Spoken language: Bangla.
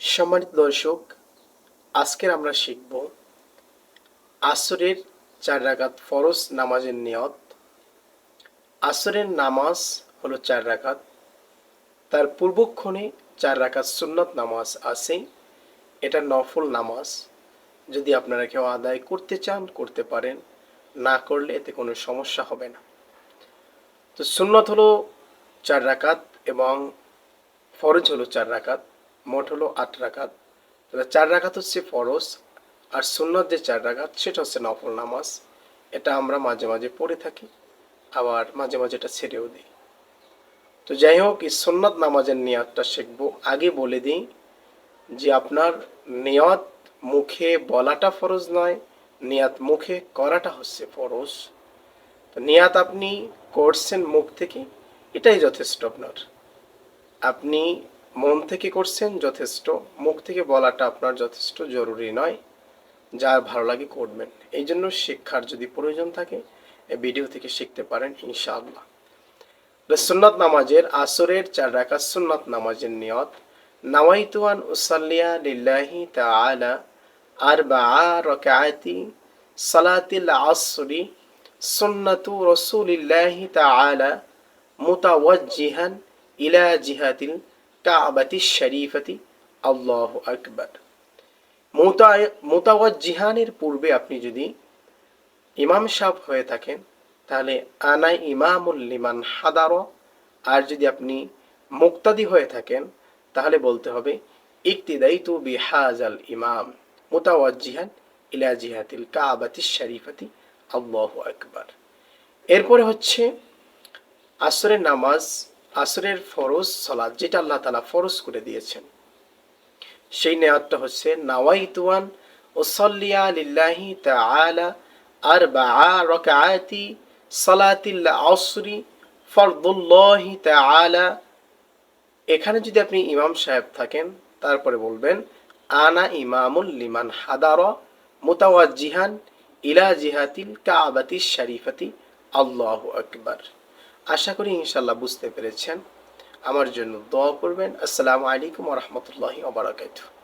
সম্মানিত দর্শক, আজকের আমরা শিখব আসরের চার রাকাত ফরজ নামাজের নিয়ত। আসরের নামাজ হলো চার রাকাত। তার পূর্বক্ষণে চার রাকাত সুন্নত নামাজ আছে। এটা নফল নামাজ। যদি আপনারা কেউ আদায় করতে চান, করতে পারেন। না করলে এতে কোনো সমস্যা হবে না। তো সুন্নত হলো চার রাকাত। এবং ফরজ হলো চার রাকাত, মোট হলো আট রাকাত। তাহলে চার রাকাত হচ্ছে ফরজ আর সুন্নত যে চার রাকাত, সেটা হচ্ছে নফল নামাজ। এটা আমরা মাঝে মাঝে পড়ে থাকি, আবার মাঝে মাঝে এটা ছেড়েও দিই। তো যাই হোক, এই সুন্নত নামাজের নিয়াতটা শিখব। আগে বলে দিই যে আপনার নিয়ত মুখে বলাটা ফরজ নয়, নিয়াত মুখে করাটা হচ্ছে ফরজ। তো নিয়াত আপনি করছেন মুখ থেকে, এটাই যথেষ্ট আপনার। আপনি মন থেকে করছেন যথেষ্ট, মুখ থেকে বলাটা আপনার যথেষ্ট জরুরি নয় যার ভালো লাগে করবেন। এই জন্য শিক্ষার যদি প্রয়োজন থাকে, এই ভিডিও থেকে শিখতে পারেন, ইনশাআল্লাহ। সুন্নত নামাজের আসরের চার রাকাত সুন্নত নামাজের নিয়ত নাওয়াইতুয়ান উসাল্লিয়া লিল্লাহি তাআলা আরবাআ রাকাআতি সালাতিল আসরি সুন্নাতু রাসূলিল্লাহি তাআলা মুতাওয়াজ্জিহান ইলা জিহাতিল কাবাতি শরীফতি, আল্লাহ আকবার। মোতাওয়াজ্জিহানের পূর্বে আপনি যদি ইমাম সাহ হয়ে থাকেন, তাহলে আনাই ইমামুল লিমান হাদার, আর যদি আপনি মুক্তাদি হয়ে থাকেন, তাহলে বলতে হবে ইকতিদাই তু বিহাজাল ইমাম, মোতাওয়াজ্জিহান ইলা জিহাতিল কাবাতি শরীফতি, আল্লাহ আকবার। এরপরে হচ্ছে আসরের নামাজ আসরের ফরজ সলাদ যেটা আল্লাহ তালা ফরজ করে দিয়েছেন। সেই নেয়াতটা হচ্ছে, নাওয়াইতুয়ান ওসল্লিয়া লিল্লাহি তাআলা আরবাআ রাকাআতি সালাতিল আসরি ফরদুল্লাহি তাআলা। এখানে যদি আপনি ইমাম সাহেব থাকেন, তারপরে বলবেন, আনা ইমামুল লিমান হাদার মুতাওয়াজ্জিহান ইলা জিহাতিল কাবাতি শরীফতি। আল্লাহ আকবার। আশা করি ইনশাল্লাহ বুঝতে পেরেছেন। আমার জন্য দোয়া করবেন। আসসালামু আলাইকুম রহমতুল্লাহি ওবরাকাতুহ